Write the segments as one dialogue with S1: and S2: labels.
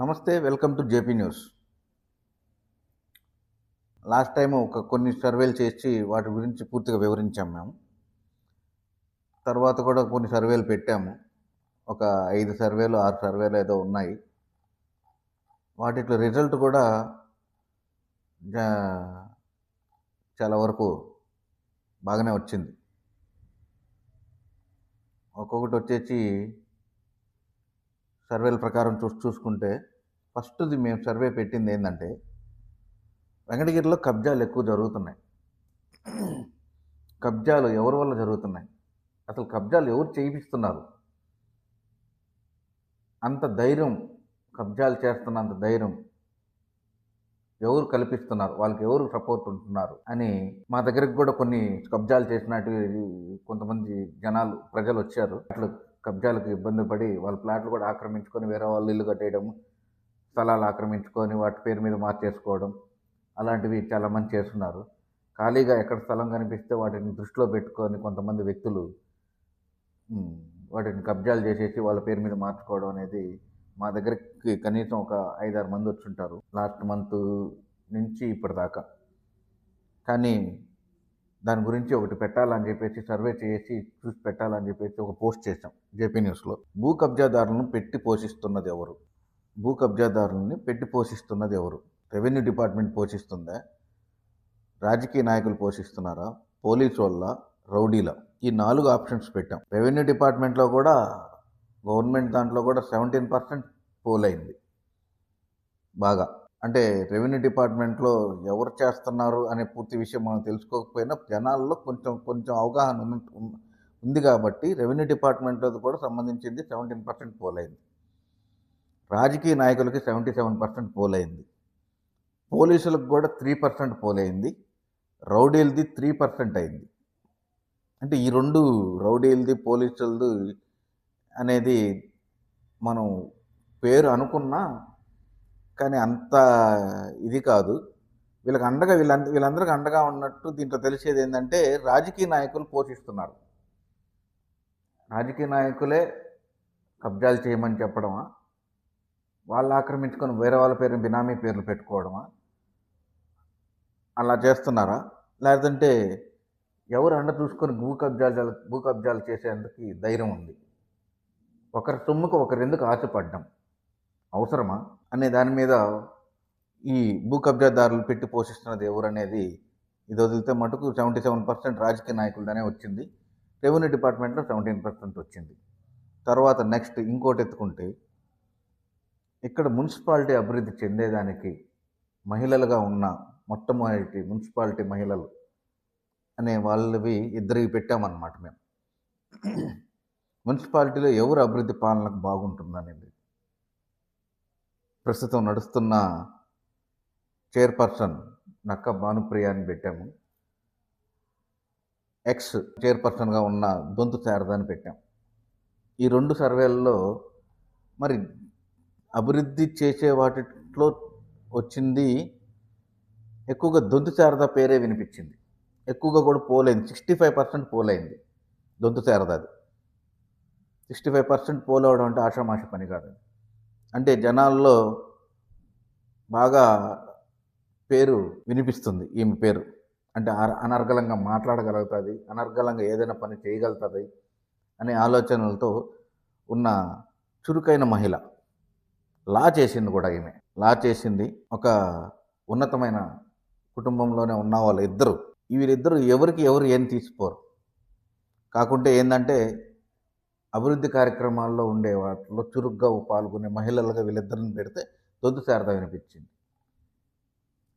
S1: నమస్తే welcome to JP news. Last time ఒక కొన్ని సర్వేలు చేసి వాటి గురించి పూర్తిగా వివరించాం మేము. తర్వాత కూడా కొన్ని సర్వేలు పెట్టాము. ఒక ఐదు సర్వేలు ఆరు సర్వేలు ఏదో ఉన్నాయి. వాటిలో రిజల్ట్ కూడా జా- చాలా వరకు బాగానే వచ్చింది. ఒక్కొక్కటి వచ్చేసి సర్వేల ప్రకారం చూసి చూసుకుంటే ఫస్ట్ది మేము సర్వే పెట్టింది ఏంటంటే వెంకటగిరిలో కబ్జాలు ఎక్కువ జరుగుతున్నాయి. కబ్జాలు ఎవరి వల్ల జరుగుతున్నాయి? అసలు కబ్జాలు ఎవరు చేయిస్తున్నారు అంత ధైర్యం కబ్జాలు చేస్తున్న అంత ధైర్యం ఎవరు కల్పిస్తున్నారు? వాళ్ళకి ఎవరు సపోర్ట్ ఉంటున్నారు? అని మా దగ్గరికి కూడా కొన్ని కబ్జాలు చేసినట్టు కొంతమంది జనాలు ప్రజలు వచ్చారు. అట్లా కబ్జాలకు ఇబ్బంది పడి వాళ్ళ ప్లాట్లు కూడా ఆక్రమించుకొని వేరే వాళ్ళు ఇల్లు కట్టేయడం స్థలాలు ఆక్రమించుకొని వాటి పేరు మీద మార్చేసుకోవడం అలాంటివి చాలామంది చేస్తున్నారు. ఖాళీగా ఎక్కడ స్థలం కనిపిస్తే వాటిని దృష్టిలో పెట్టుకొని కొంతమంది వ్యక్తులు వాటిని కబ్జాలు చేసేసి వాళ్ళ పేరు మీద మార్చుకోవడం అనేది మా దగ్గరికి కనీసం ఒక ఐదారు మంది వచ్చుంటారు లాస్ట్ మంత్ నుంచి ఇప్పటిదాకా. కానీ దాని గురించి ఒకటి పెట్టాలని చెప్పేసి సర్వే చేసి చూసి పెట్టాలని చెప్పేసి ఒక పోస్ట్ చేశాం జేపీ న్యూస్లో. భూ కబ్జాదారులను పెట్టి పోషిస్తున్నది ఎవరు? భూ కబ్జాదారులని పెట్టి పోషిస్తున్నది ఎవరు? రెవెన్యూ డిపార్ట్మెంట్ పోషిస్తుందా? రాజకీయ నాయకులు పోషిస్తున్నారా? పోలీసు వాళ్ళ? రౌడీల? ఈ నాలుగు ఆప్షన్స్ పెట్టాం. రెవెన్యూ డిపార్ట్మెంట్లో కూడా గవర్నమెంట్ దాంట్లో కూడా సెవెంటీన్ పర్సెంట్ పోల్ అయింది బాగా. అంటే రెవెన్యూ డిపార్ట్మెంట్లో ఎవరు చేస్తున్నారు అనే పూర్తి విషయం మనం తెలుసుకోకపోయినా జనాల్లో కొంచెం కొంచెం అవగాహన ఉంది కాబట్టి రెవెన్యూ డిపార్ట్మెంట్లో కూడా సంబంధించింది సెవెంటీన్ పర్సెంట్ పోల్ అయింది రాజకీయ నాయకులకి సెవెంటీ సెవెన్ పర్సెంట్ పోల్ అయింది పోలీసులకు కూడా త్రీ పర్సెంట్ పోల్ అయింది రౌడీలది త్రీ పర్సెంట్ అయింది. అంటే ఈ రెండు రౌడీలది పోలీసులది అనేది మనం పేరు అనుకున్నా కానీ అంత ఇది కాదు. వీళ్ళకి అండగా వీళ్ళంద వీళ్ళందరికీ అండగా ఉన్నట్టు దీంట్లో తెలిసేది ఏంటంటే రాజకీయ నాయకులు పోషిస్తున్నారు. రాజకీయ నాయకులే కబ్జాలు చేయమని చెప్పడమా? వాళ్ళు ఆక్రమించుకొని వేరే వాళ్ళ పేరు బినామీ పేర్లు పెట్టుకోవడమా? అలా చేస్తున్నారా? లేదంటే ఎవరు అండ చూసుకొని భూ కబ్జాలు భూ కబ్జాలు చేసేందుకు ధైర్యం ఉంది? ఒకరి సొమ్ముకు ఒకరెందుకు ఆశపడ్డం ఆశపడ్డాం? అవసరమా? అనే దాని మీద ఈ భూ కబ్జాదారులు పెట్టి పోషిస్తున్నది ఎవరు అనేది ఇది వదిలితే మటుకు సెవెంటీ సెవెన్ పర్సెంట్ రాజకీయ నాయకులదనే వచ్చింది. రెవెన్యూ డిపార్ట్మెంట్లో సెవెంటీన్ పర్సెంట్ వచ్చింది. తర్వాత నెక్స్ట్ ఇంకోటి ఎత్తుకుంటే ఇక్కడ మున్సిపాలిటీ అభివృద్ధి చెందేదానికి మహిళలుగా ఉన్న మొట్టమొదటి మున్సిపాలిటీ మహిళలు అనే వాళ్ళవి ఇద్దరికి పెట్టామన్నమాట మేము. మున్సిపాలిటీలో ఎవరు అభివృద్ధి పాలనకు బాగుంటుందనేది. ప్రస్తుతం నడుస్తున్న చైర్పర్సన్ నక్క భానుప్రియ అని పెట్టాము. ఎక్స్ చైర్పర్సన్గా ఉన్న దొంతు శారద అని పెట్టాం. ఈ రెండు సర్వేలలో మరి అభివృద్ధి చేసే వాటిలో వచ్చింది ఎక్కువగా దొంతు శారద పేరే వినిపించింది. ఎక్కువగా కూడా పోలైంది. సిక్స్టీ ఫైవ్ పర్సెంట్ పోలైంది దొంతు శారదాది. సిక్స్టీ ఫైవ్ పర్సెంట్ పోలవడం అంటే ఆషామాష పని కాదు అంటే జనాల్లో బాగా పేరు వినిపిస్తుంది ఈమె పేరు. అంటే అర- అనర్గళంగా మాట్లాడగలుగుతుంది అనర్గళంగా ఏదైనా పని చేయగలుగుతుంది అనే ఆలోచనలతో ఉన్న చురుకైన మహిళ లా చేసింది కూడా ఈమె. లా చేసింది ఒక ఉన్నతమైన కుటుంబంలోనే ఉన్న వాళ్ళు ఇద్దరు వీళ్ళిద్దరు ఎవరికి ఎవరు ఏం తీసిపోరు. కాకుంటే ఏంటంటే అభివృద్ధి కార్యక్రమాల్లో ఉండే వాటిలో చురుగ్గా పాల్గొనే మహిళలుగా వీళ్ళిద్దరిని పెడితే దొద్దు శారద వినిపించింది.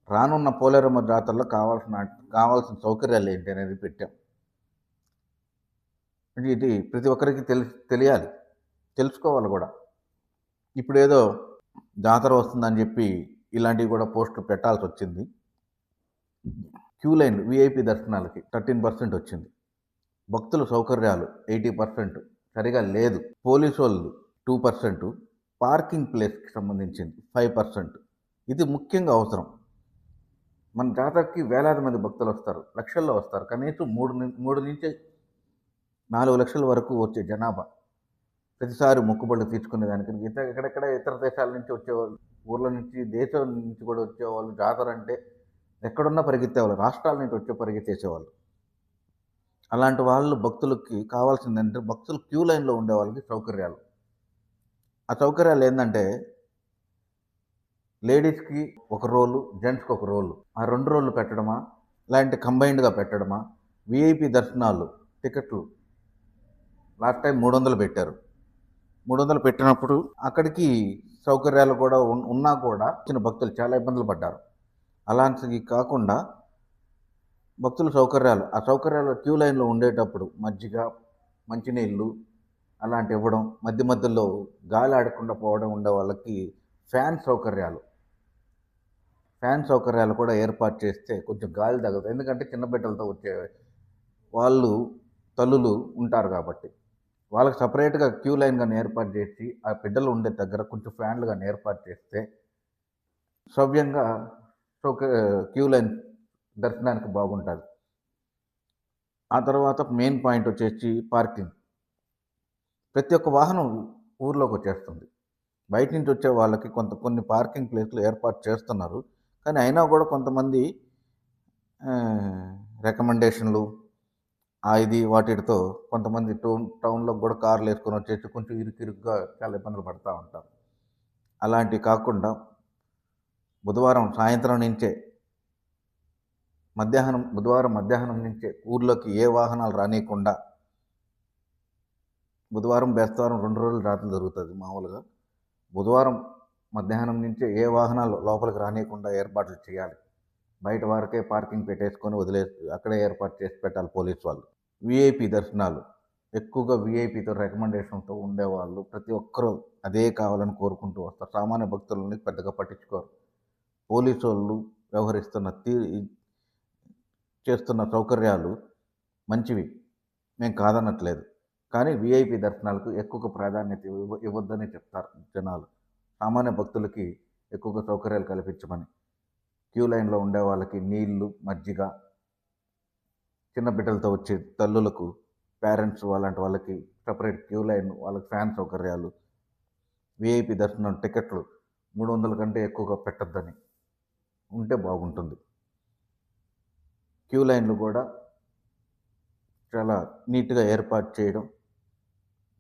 S1: రానున్న పోలేరమ్మ జాతరలో కావాల్సిన కావాల్సిన సౌకర్యాలు ఏంటి అనేది పెట్టాం. ఇది ప్రతి ఒక్కరికి తెలి తెలియాలి. తెలుసుకోవాలి కూడా. ఇప్పుడు ఏదో జాతర వస్తుందని చెప్పి ఇలాంటివి కూడా పోస్టులు పెట్టాల్సి వచ్చింది. క్యూ లైన్ విఐపి దర్శనాలకి థర్టీన్ పర్సెంట్ వచ్చింది. భక్తుల సౌకర్యాలు ఎయిటీ పర్సెంట్. సరిగా లేదు. పోలీసు వాళ్ళు టూ పర్సెంట్ పార్కింగ్ ప్లేస్కి సంబంధించింది ఫైవ్ పర్సెంట్. ఇది ముఖ్యంగా అవసరం. మన జాతరకి వేలాది మంది భక్తులు వస్తారు లక్షల్లో వస్తారు. కనీసం మూడు మూడు నుంచి నాలుగు లక్షల వరకు వచ్చే జనాభా. ప్రతిసారి మొక్కుబడులు తీసుకునే దానికి ఇతర ఎక్కడెక్కడ ఇతర దేశాల నుంచి వచ్చేవాళ్ళు ఊర్ల నుంచి దేశం నుంచి కూడా వచ్చేవాళ్ళు జాతర అంటే ఎక్కడున్నా పరిగెత్తేవాళ్ళు రాష్ట్రాల నుంచి వచ్చే పరిగెత్తేసేవాళ్ళు. అలాంటి వాళ్ళు భక్తులకి కావాల్సిందంటే భక్తులు క్యూ లైన్లో ఉండే వాళ్ళకి సౌకర్యాలు. ఆ సౌకర్యాలు ఏంటంటే లేడీస్కి ఒక రోలు జెంట్స్కి ఒక రోలు. ఆ రెండు రోళ్ళు పెట్టడమా? లేదంటే కంబైన్డ్గా పెట్టడమా? విఐపి దర్శనాలు టికెట్లు. లాస్ట్ టైం మూడు వందలు పెట్టారు. మూడు వందలు పెట్టినప్పుడు అక్కడికి సౌకర్యాలు కూడా ఉన్నా కూడా చిన్న భక్తులు చాలా ఇబ్బందులు పడ్డారు. అలాంటివి కాకుండా భక్తుల సౌకర్యాలు. ఆ సౌకర్యాలు క్యూ లైన్లో ఉండేటప్పుడు మజ్జిగ మంచినీళ్ళు అలాంటి ఇవ్వడం మధ్య మధ్యలో గాలి ఆడకుండా పోవడం ఉండే వాళ్ళకి ఫ్యాన్ సౌకర్యాలు. ఫ్యాన్ సౌకర్యాలు కూడా ఏర్పాటు చేస్తే కొంచెం గాలి తగ్గుతుంది. ఎందుకంటే చిన్న బిడ్డలతో వచ్చే వాళ్ళు తల్లులు ఉంటారు కాబట్టి. వాళ్ళకి సపరేట్గా క్యూ లైన్ కానీ ఏర్పాటు చేసి ఆ బిడ్డలు ఉండే దగ్గర కొంచెం ఫ్యాన్లు కానీ ఏర్పాటు చేస్తే సవ్యంగా సౌక క్యూ లైన్ దర్శనానికి బాగుంటుంది. ఆ తర్వాత మెయిన్ పాయింట్ వచ్చేసి పార్కింగ్. ప్రతి ఒక్క వాహనం ఊర్లోకి వచ్చేస్తుంది. బయట నుంచి వచ్చే వాళ్ళకి కొంత కొన్ని పార్కింగ్ ప్లేస్లు ఏర్పాటు చేస్తున్నారు. కానీ అయినా కూడా కొంతమంది రికమెండేషన్లు ఇది వాటితో కొంతమంది టౌన్ టౌన్లో కూడా కార్లు వేసుకొని వచ్చేసి కొంచెం ఇరుకిరుగ్గా చాలా ఇబ్బందులు పడుతూ ఉంటారు. అలాంటివి కాకుండా బుధవారం సాయంత్రం నుంచే మధ్యాహ్నం బుధవారం మధ్యాహ్నం నుంచే ఊర్లోకి ఏ వాహనాలు రానియకుండా బుధవారం బేస్తవారం రెండు రోజులు రాత్రి జరుగుతుంది మామూలుగా. బుధవారం మధ్యాహ్నం నుంచే ఏ వాహనాలు లోపలికి రానియకుండా ఏర్పాట్లు చేయాలి. బయట వారికే పార్కింగ్ పెట్టేసుకొని వదిలే అక్కడే ఏర్పాటు చేసి పెట్టాలి పోలీస్ వాళ్ళు. విఐపి దర్శనాలు. ఎక్కువగా విఐపితో రికమెండేషన్తో ఉండేవాళ్ళు ప్రతి ఒక్కరూ అదే కావాలని కోరుకుంటూ వస్తారు. సామాన్య భక్తులని పెద్దగా పట్టించుకోరు. పోలీసు వాళ్ళు వ్యవహరిస్తున్న తీ చేస్తున్న సౌకర్యాలు మంచివి. మేము కాదనట్లేదు. కానీ విఐపి దర్శనాలకు ఎక్కువ ప్రాధాన్యత ఇవ్వ ఇవ్వద్దని చెప్తారు జనాలు. సామాన్య భక్తులకి ఎక్కువగా సౌకర్యాలు కల్పించమని. క్యూ లైన్లో ఉండే వాళ్ళకి నీళ్ళు మజ్జిగ చిన్న బిడ్డలతో వచ్చే తల్లులకు పేరెంట్స్ అలాంటి వాళ్ళకి సపరేట్ క్యూ లైన్ వాళ్ళకి ఫ్యాన్ సౌకర్యాలు విఐపి దర్శనం టికెట్లు మూడు వందల కంటే ఎక్కువగా పెట్టద్దని. ఉంటే బాగుంటుంది. క్యూ లైన్లు కూడా చాలా నీట్గా ఏర్పాటు చేయడం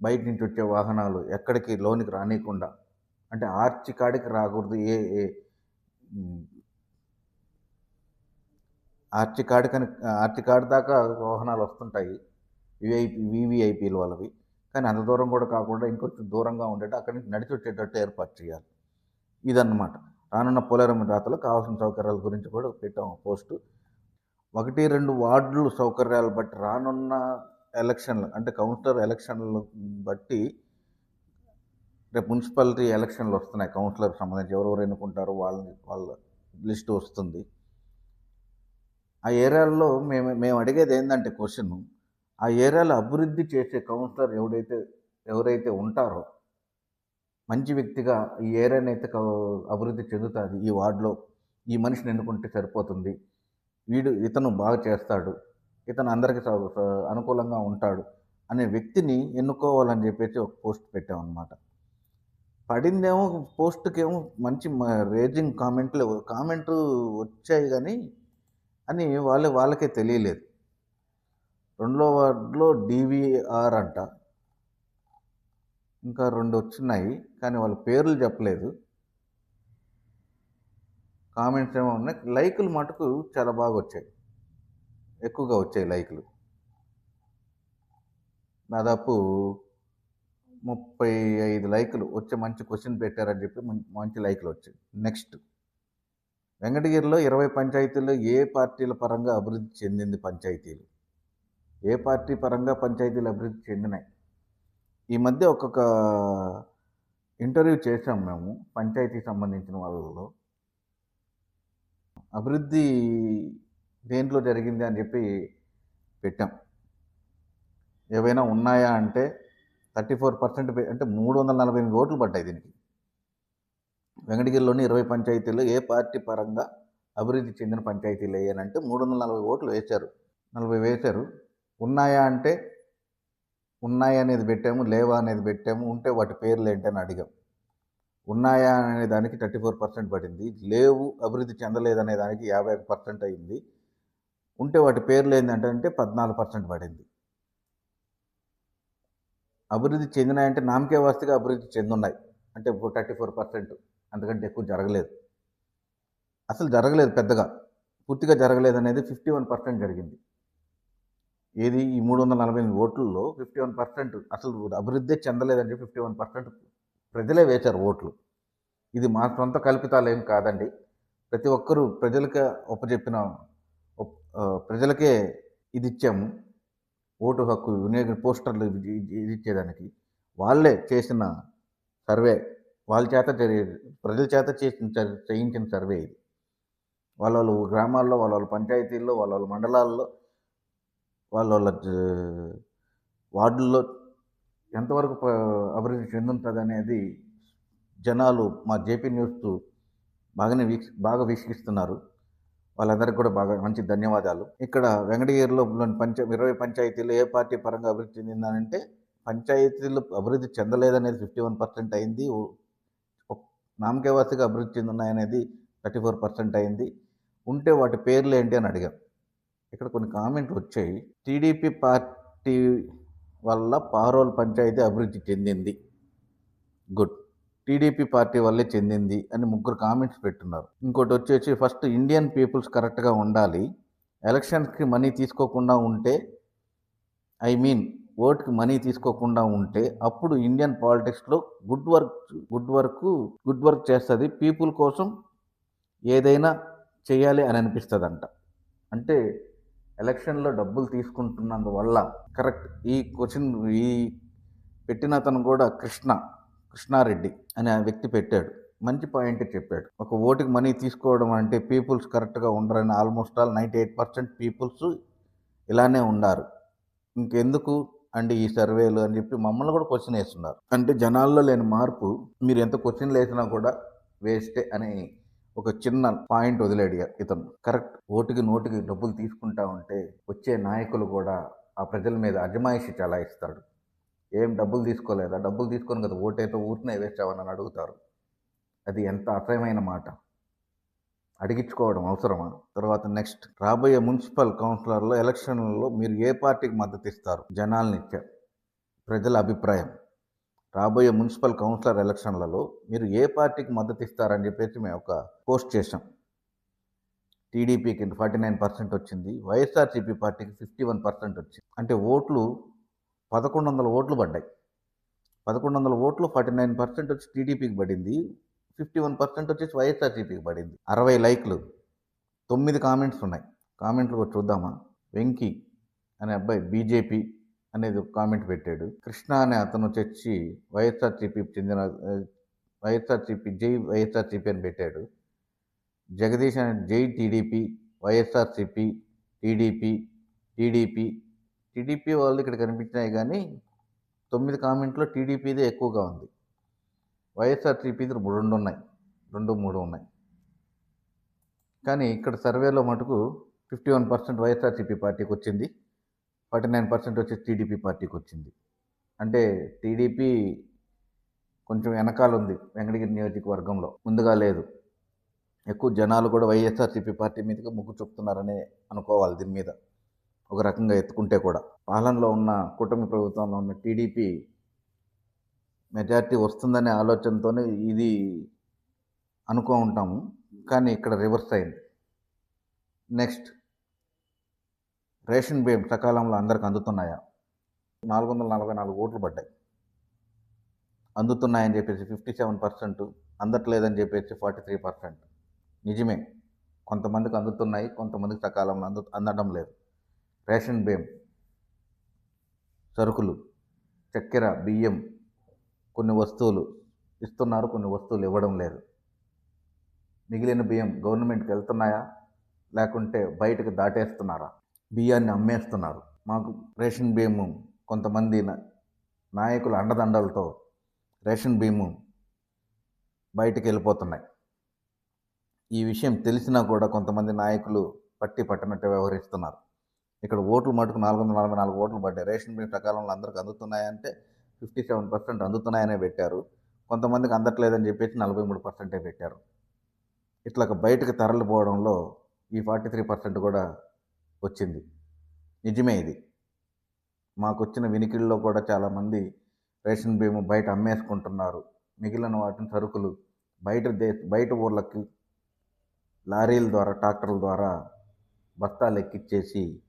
S1: బయట నుంచి వచ్చే వాహనాలు ఎక్కడికి లోనికి రానియకుండా అంటే ఆర్చి కాడికి రాకూడదు ఏ ఏ ఉమ్, ఆర్చి కాడికని ఆర్చి కాడి దాకా వాహనాలు వస్తుంటాయి విఐపి వివిఐపీలు వాళ్ళవి. కానీ అంత దూరం కూడా కాకుండా ఇంకొంచెం దూరంగా ఉండేట్టు అక్కడి నుంచి నడిచి వచ్చేటట్టు ఏర్పాటు చేయాలి. ఇదన్నమాట. రానున్న పోలేరమ్మ రాతలో కావాల్సిన సౌకర్యాల గురించి కూడా పెట్టాము పోస్టు. ఒకటి రెండు వార్డులు సౌకర్యాలు బట్టి రానున్న ఎలక్షన్లు అంటే కౌన్సిలర్ ఎలక్షన్లు బట్టి రేపు మున్సిపాలిటీ ఎలక్షన్లు వస్తున్నాయి. కౌన్సిలర్ సంబంధించి ఎవరెవరు ఎన్నుకుంటారో వాళ్ళని వాళ్ళ లిస్ట్ వస్తుంది. ఆ ఏరియాల్లో మేము మేము అడిగేది ఏంటంటే క్వశ్చన్ ఆ ఏరియాలో అభివృద్ధి చేసే కౌన్సిలర్ ఎవడైతే ఎవరైతే ఉంటారో మంచి వ్యక్తిగా ఈ ఏరియాని అయితే కౌ- అభివృద్ధి చెందుతుంది ఈ వార్డులో ఈ మనిషిని ఎన్నుకుంటే సరిపోతుంది వీడు ఇతను బాగా చేస్తాడు ఇతను అందరికీ అనుకూలంగా ఉంటాడు అనే వ్యక్తిని ఎన్నుకోవాలని చెప్పేసి ఒక పోస్ట్ పెట్టామన్నమాట. పడిందేమో పోస్ట్కేమో మంచి రేజింగ్ కామెంట్లు కామెంట్లు వచ్చాయి కానీ అని వాళ్ళు వాళ్ళకే తెలియలేదు. రెండో వార్డులో డివిఆర్ అంట. ఇంకా రెండు వచ్చినాయి కానీ వాళ్ళ పేర్లు చెప్పలేదు. కామెంట్స్ ఏమో ఉన్నాయి. లైకులు మటుకు చాలా బాగా వచ్చాయి. ఎక్కువగా వచ్చాయి లైకులు. దాదాపు ముప్పై ఐదు లైకులు వచ్చే మంచి క్వశ్చన్ పెట్టారని చెప్పి మంచి లైకులు వచ్చాయి. నెక్స్ట్. వెంకటగిరిలో ఇరవై పంచాయతీల్లో ఏ పార్టీల పరంగా అభివృద్ధి చెందింది పంచాయతీలు? ఏ పార్టీ పరంగా పంచాయతీలు అభివృద్ధి చెందినాయి? ఈ మధ్య ఒక్కొక్క ఇంటర్వ్యూ చేసాం మేము పంచాయతీ సంబంధించిన వాళ్ళలో. అభివృద్ధి దేంట్లో జరిగింది అని చెప్పి పెట్టాం. ఏవైనా ఉన్నాయా అంటే థర్టీ ఫోర్ పర్సెంట్ అంటే మూడు వందల నలభై ఎనిమిది ఓట్లు పడ్డాయి దీనికి. వెంకటగిరిలోని ఇరవై పంచాయతీలు ఏ పార్టీ పరంగా అభివృద్ధి చెందిన పంచాయతీలు అని మూడు వందల నలభై ఓట్లు వేశారు. నలభై వేశారు. ఉన్నాయా అంటే ఉన్నాయి అనేది పెట్టాము లేవా అనేది పెట్టాము ఉంటే వాటి పేర్లు ఏంటి అని అడిగాం. ఉన్నాయా అనే దానికి థర్టీ ఫోర్ పర్సెంట్ పడింది. లేవు అభివృద్ధి చెందలేదు దానికి యాభై ఒక పర్సెంట్ అయింది. ఉంటే వాటి పేర్లు ఏంటంటే పద్నాలుగు పర్సెంట్ పడింది. అభివృద్ధి చెందినాయంటే నామకే వస్తుగా అభివృద్ధి చెందున్నాయి. అంటే థర్టీ ఫోర్ పర్సెంట్ అంతకంటే ఎక్కువ జరగలేదు. అసలు జరగలేదు పెద్దగా. పూర్తిగా జరగలేదు అనేది ఫిఫ్టీ వన్ పర్సెంట్ జరిగింది. ఏది? ఈ మూడు వందల నలభై ఎనిమిది ఓట్లలో ఫిఫ్టీ వన్ పర్సెంట్ అసలు అభివృద్ధి చెందలేదని ఫిఫ్టీ వన్ పర్సెంట్ ప్రజలే వేశారు ఓట్లు. ఇది మా సొంత కల్పితాలు ఏం కాదండి. ప్రతి ఒక్కరూ ప్రజలకే ఒప్పచెప్పిన ప్రజలకే ఇది ఇచ్చాము ఓటు హక్కు వినియోగ పోస్టర్లు ఇది ఇచ్చేదానికి వాళ్ళే చేసిన సర్వే. వాళ్ళ చేత జరిగే ప్రజల చేత చేసిన చేయించిన సర్వే ఇది. వాళ్ళ వాళ్ళ గ్రామాల్లో వాళ్ళ వాళ్ళ పంచాయతీల్లో వాళ్ళ వాళ్ళ మండలాల్లో వాళ్ళ వాళ్ళ వార్డుల్లో ఎంతవరకు ప- అభివృద్ధి చెందుతుంది అనేది జనాలు మా జేపీ న్యూస్ బాగానే వీక్ష బాగా వీక్షిస్తున్నారు. వాళ్ళందరికీ కూడా బాగా మంచి ధన్యవాదాలు. ఇక్కడ వెంకటగిరిలో పంచ ఇరవై పంచాయతీలు ఏ పార్టీ పరంగా అభివృద్ధి చెందిందనంటే పంచాయతీలు అభివృద్ధి చెందలేదనేది ఫిఫ్టీ వన్ పర్సెంట్ అయింది. నామకేవాసిగా అభివృద్ధి చెందున్నాయనేది థర్టీ ఫోర్ పర్సెంట్ అయింది. ఉంటే వాటి పేర్లు ఏంటి అని అడిగాం. ఇక్కడ కొన్ని కామెంట్లు వచ్చాయి. టీడీపీ పార్టీ వల్ల పారోల్ పంచాయతీ అభివృద్ధి చెందింది. గుడ్. టీడీపీ పార్టీ వల్లే చెందింది అని ముగ్గురు కామెంట్స్ పెట్టున్నారు. ఇంకోటి వచ్చేసి ఫస్ట్ ఇండియన్ పీపుల్స్ కరెక్ట్గా ఉండాలి. ఎలక్షన్స్కి మనీ తీసుకోకుండా ఉంటే ఐ మీన్ ఓట్కి మనీ తీసుకోకుండా ఉంటే అప్పుడు ఇండియన్ పాలిటిక్స్లో good work good work good work చేస్తుంది. పీపుల్ కోసం ఏదైనా చేయాలి అని అనిపిస్తుంది అంట అంటే ఎలక్షన్లో డబ్బులు తీసుకుంటున్నందువల్ల కరెక్ట్ ఈ క్వశ్చన్ ఈ పెట్టిన అతను కూడా కృష్ణ కృష్ణారెడ్డి అనే వ్యక్తి పెట్టాడు. మంచి పాయింట్ చెప్పాడు. ఒక ఓటుకి మనీ తీసుకోవడం అంటే పీపుల్స్ కరెక్ట్గా ఉండరని almost all ninety eight percent peoples ఇలానే ఉన్నారు ఇంకెందుకు అండి ఈ సర్వేలు అని చెప్పి మమ్మల్ని కూడా క్వశ్చన్ వేస్తున్నారు. అంటే జనాల్లో లేని మార్పు మీరు ఎంత క్వశ్చన్లు వేసినా కూడా వేస్టే అని ఒక చిన్న పాయింట్ వదిలేడు ఇతను. కరెక్ట్. ఓటుకి నోటికి డబ్బులు తీసుకుంటా ఉంటే వచ్చే నాయకులు కూడా ఆ ప్రజల మీద అజమాయిషి చలాయిస్తాడు. ఏం డబ్బులు తీసుకోలేదా? డబ్బులు తీసుకొని కదా ఓటైతే ఊరినే వేసావని అడుగుతారు. అది ఎంత అసహ్యమైన మాట. అడిగించుకోవడం అవసరమా? తర్వాత నెక్స్ట్. రాబోయే మున్సిపల్ కౌన్సిలర్లో ఎలక్షన్లలో మీరు ఏ పార్టీకి మద్దతు ఇస్తారు? జనాల్ని ప్రజల అభిప్రాయం. రాబోయే మున్సిపల్ కౌన్సిలర్ ఎలక్షన్లలో మీరు ఏ పార్టీకి మద్దతు ఇస్తారని చెప్పేసి మేము ఒక పోస్ట్ చేసాం టీడీపీకి ఫార్టీ నైన్ పర్సెంట్ వచ్చింది వైఎస్ఆర్సీపీ పార్టీకి ఫిఫ్టీ వన్ పర్సెంట్ వచ్చింది. అంటే ఓట్లు పదకొండు వందల ఓట్లు పడ్డాయి. పదకొండు వందల ఓట్లు ఫార్టీ నైన్ పర్సెంట్ వచ్చి టీడీపీకి పడింది ఫిఫ్టీ వన్ పర్సెంట్ వచ్చేసి వైఎస్ఆర్సీపీకి పడింది. అరవై లైక్లు తొమ్మిది కామెంట్స్ ఉన్నాయి. కామెంట్లు చూద్దామా? వెంకీ అనే అబ్బాయి బీజేపీ అనేది ఒక కామెంట్ పెట్టాడు. కృష్ణ అనే అతను వచ్చి వైఎస్ఆర్సీపీ చెందిన వైఎస్ఆర్సీపీ జై వైఎస్ఆర్సీపీ అని పెట్టాడు. జగదీష్ అనే జై TDP YSRCP TDP TDP TDP వాళ్ళు ఇక్కడ కనిపించినాయి కానీ తొమ్మిది కామెంట్లో టీడీపీదే ఎక్కువగా ఉంది. వైఎస్ఆర్సీపీది రెండు ఉన్నాయి రెండు మూడు ఉన్నాయి. కానీ ఇక్కడ సర్వేలో మటుకు ఫిఫ్టీ వన్ పర్సెంట్ వైఎస్ఆర్సీపీ పార్టీకి వచ్చింది. ఫార్టీ నైన్ పర్సెంట్ వచ్చి టీడీపీ పార్టీకి వచ్చింది. అంటే టీడీపీ కొంచెం వెనకాల ఉంది వెంకటగిరి నియోజకవర్గంలో. ముందుగా లేదు. ఎక్కువ జనాలు కూడా వైఎస్ఆర్సీపీ పార్టీ మీదగా మొగ్గు చూపుతున్నారనే అనుకోవాలి దీని మీద. ఒక రకంగా ఎత్తుకుంటే కూడా. పాలనలో ఉన్న కూటమి ప్రభుత్వంలో ఉన్న టీడీపీ మెజార్టీ వస్తుందనే ఆలోచనతోనే ఇది అనుకో ఉంటాము. కానీ ఇక్కడ రివర్స్ అయింది. నెక్స్ట్ రేషన్ బియ్యం సకాలంలో అందరికి అందుతున్నాయా? నాలుగు వందల నలభై నాలుగు ఓట్లు పడ్డాయి. అందుతున్నాయని చెప్పేసి ఫిఫ్టీ సెవెన్ పర్సెంట్ అందట్లేదని చెప్పేసి ఫార్టీ త్రీ పర్సెంట్. నిజమే కొంతమందికి అందుతున్నాయి కొంతమందికి సకాలంలో అందు అందడం లేదు. రేషన్ బియ్యం సరుకులు చక్కెర బియ్యం కొన్ని వస్తువులు ఇస్తున్నారు కొన్ని వస్తువులు ఇవ్వడం లేదు. మిగిలిన బియ్యం గవర్నమెంట్కి వెళ్తున్నాయా? లేకుంటే బయటకు దాటేస్తున్నారా? బియ్యాన్ని అమ్మేస్తున్నారు. మాకు రేషన్ బియ్యము కొంతమంది నాయకుల అండదండలతో రేషన్ బియ్యము బయటికి వెళ్ళిపోతున్నాయి ఈ విషయం తెలిసినా కూడా కొంతమంది నాయకులు పట్టి పట్టనట్టు వ్యవహరిస్తున్నారు. ఇక్కడ ఓట్లు మటుకు నాలుగు వందల నలభై నాలుగు ఓట్లు పడ్డాయి. రేషన్ బియ్యం ప్రకారంలో అందరికి అందుతున్నాయంటే ఫిఫ్టీ సెవెన్ పర్సెంట్ అందుతున్నాయనే పెట్టారు. కొంతమందికి అందట్లేదని చెప్పేసి నలభై మూడు పర్సెంటే పెట్టారు. ఇట్లా బయటకు తరలిపోవడంలో ఈ ఫార్టీ త్రీ పర్సెంట్ కూడా వచ్చింది. నిజమే ఇది. మాకు వచ్చిన వినికిడిలో కూడా చాలామంది రేషన్ బియ్యం బయట అమ్మేసుకుంటున్నారు. మిగిలిన వాటిని సరుకులు బయట దే బయట ఊర్లకి లారీల ద్వారా ట్రాక్టర్ల ద్వారా బస్తాలు ఎక్కిచ్చేసి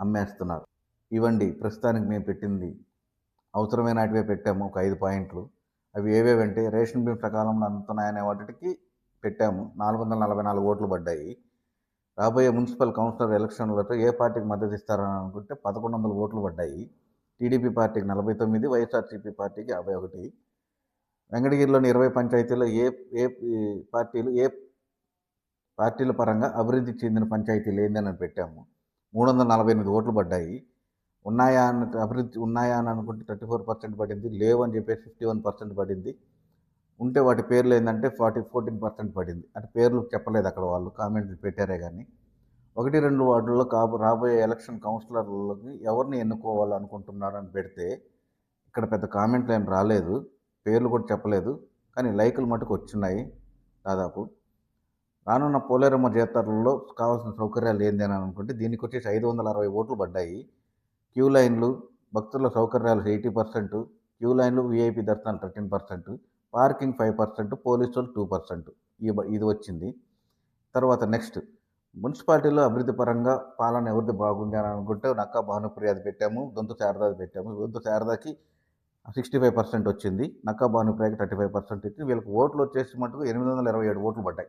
S1: అమ్మేస్తున్నారు. ఇవ్వండి ప్రస్తుతానికి మేము పెట్టింది. అవసరమైనటివే పెట్టాము ఒక ఐదు పాయింట్లు. అవి ఏవేవంటే రేషన్ బియ్యం సకాలంలో అందుతున్నాయనే వాటికి పెట్టాము. నాలుగు వందల నలభై నాలుగు ఓట్లు పడ్డాయి. రాబోయే మున్సిపల్ కౌన్సిలర్ ఎలక్షన్లతో ఏ పార్టీకి మద్దతు ఇస్తారని అనుకుంటే పదకొండు వందల ఓట్లు పడ్డాయి. టీడీపీ పార్టీకి నలభై తొమ్మిది వైఎస్ఆర్సీపీ పార్టీకి యాభై ఒకటి. వెంకటగిరిలోని ఇరవై పంచాయతీల్లో ఏ ఏ పార్టీలు ఏ పార్టీల పరంగా అభివృద్ధి చెందిన పంచాయతీలు ఏందని పెట్టాము. మూడు వందల నలభై ఎనిమిది ఓట్లు పడ్డాయి. ఉన్నాయా అని అభివృద్ధి ఉన్నాయా అని అనుకుంటే థర్టీ ఫోర్ పర్సెంట్ పడింది లేవు అని చెప్పేసి ఫిఫ్టీ వన్ పర్సెంట్ పడింది. ఉంటే వాటి పేర్లు ఏంటంటే ఫార్టీ ఫోర్టీన్ పర్సెంట్ పడింది. అంటే పేర్లు చెప్పలేదు అక్కడ వాళ్ళు కామెంట్లు పెట్టారే కానీ ఒకటి రెండు వార్డుల్లో కాబో రాబోయే ఎలక్షన్ కౌన్సిలర్లకి ఎవరిని ఎన్నుకోవాలనుకుంటున్నారని పెడితే ఇక్కడ పెద్ద కామెంట్లు ఏం రాలేదు పేర్లు కూడా చెప్పలేదు కానీ లైకులు మటుకు వచ్చినాయి దాదాపు. రానున్న పోలేరమ్మ జాతరలో కావాల్సిన సౌకర్యాలు ఏంది అని అనుకుంటే దీనికి వచ్చేసి ఐదు వందల అరవై ఓట్లు పడ్డాయి. క్యూ లైన్లు భక్తుల సౌకర్యాలు ఎయిటీ పర్సెంట్ క్యూ లైన్లు వీఐపీ దర్శనాలు thirteen percent parking five percent పోలీసులు టూ పర్సెంట్. ఇది వచ్చింది. తర్వాత నెక్స్ట్ మున్సిపాలిటీలో అభివృద్ధి పరంగా పాలన ఎవరిది బాగుంది అని అనుకుంటే నక్కా భానుప్రియాది పెట్టాము దొంతు శారదాది పెట్టాము. దొంతు శారదాకి సిక్స్టీ ఫైవ్ పర్సెంట్ వచ్చింది నక్కా భానుప్రియాకి థర్టీ ఫైవ్ పర్సెంట్ ఇచ్చి వీళ్ళకి ఓట్లు వచ్చేసి మటుకు ఎనిమిది వందల ఇరవై ఏడు ఓట్లు పడ్డాయి.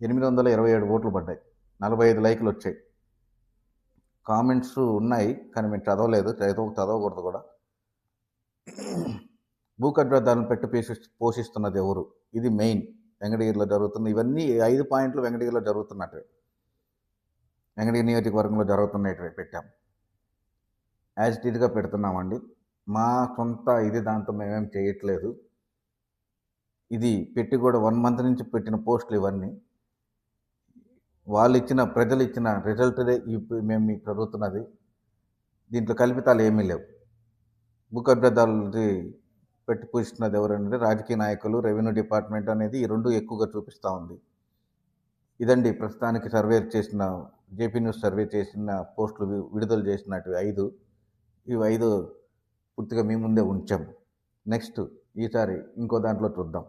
S1: ఎనిమిది వందల ఇరవై ఏడు ఓట్లు పడ్డాయి. నలభై ఐదు లైకులు వచ్చాయి. కామెంట్స్ ఉన్నాయి కానీ మేము చదవలేదు చదువు చదవకూడదు కూడా. భూ కబ్జాదారులను పెట్టి పోషి పోషిస్తున్నది ఎవరు? ఇది మెయిన్. వెంకటగిరిలో జరుగుతున్న ఇవన్నీ ఐదు పాయింట్లు వెంకటగిరిలో జరుగుతున్నట్టు. వెంకటగిరి నియోజకవర్గంలో జరుగుతున్నట్టు పెట్టాం. యాజ్ ఇట్గా పెడుతున్నామండి. మా సొంత ఇది దాంతో మేమేం చేయట్లేదు. ఇది పెట్టి కూడా వన్ మంత్ నుంచి పెట్టిన పోస్టులు ఇవన్నీ. వాళ్ళు ఇచ్చిన ప్రజలు ఇచ్చిన రిజల్ట్దే ఇప్పుడు మేము మీకు జరుగుతున్నది. దీంట్లో కల్పితాలు ఏమీ లేవు. భూ కబ్జాదారులది పెట్టి పూజిస్తున్నది ఎవరంటే రాజకీయ నాయకులు రెవెన్యూ డిపార్ట్మెంట్ అనేది ఈ రెండు ఎక్కువగా చూపిస్తూ ఉంది. ఇదండి ప్రస్తుతానికి సర్వే చేసిన జేపీ న్యూస్ సర్వే చేసిన పోస్టులు విడుదల చేసినట్టు ఐదు. ఇవి ఐదు పూర్తిగా మీ ముందే ఉంచాము నెక్స్ట్ ఈసారి ఇంకో దాంట్లో చూద్దాం.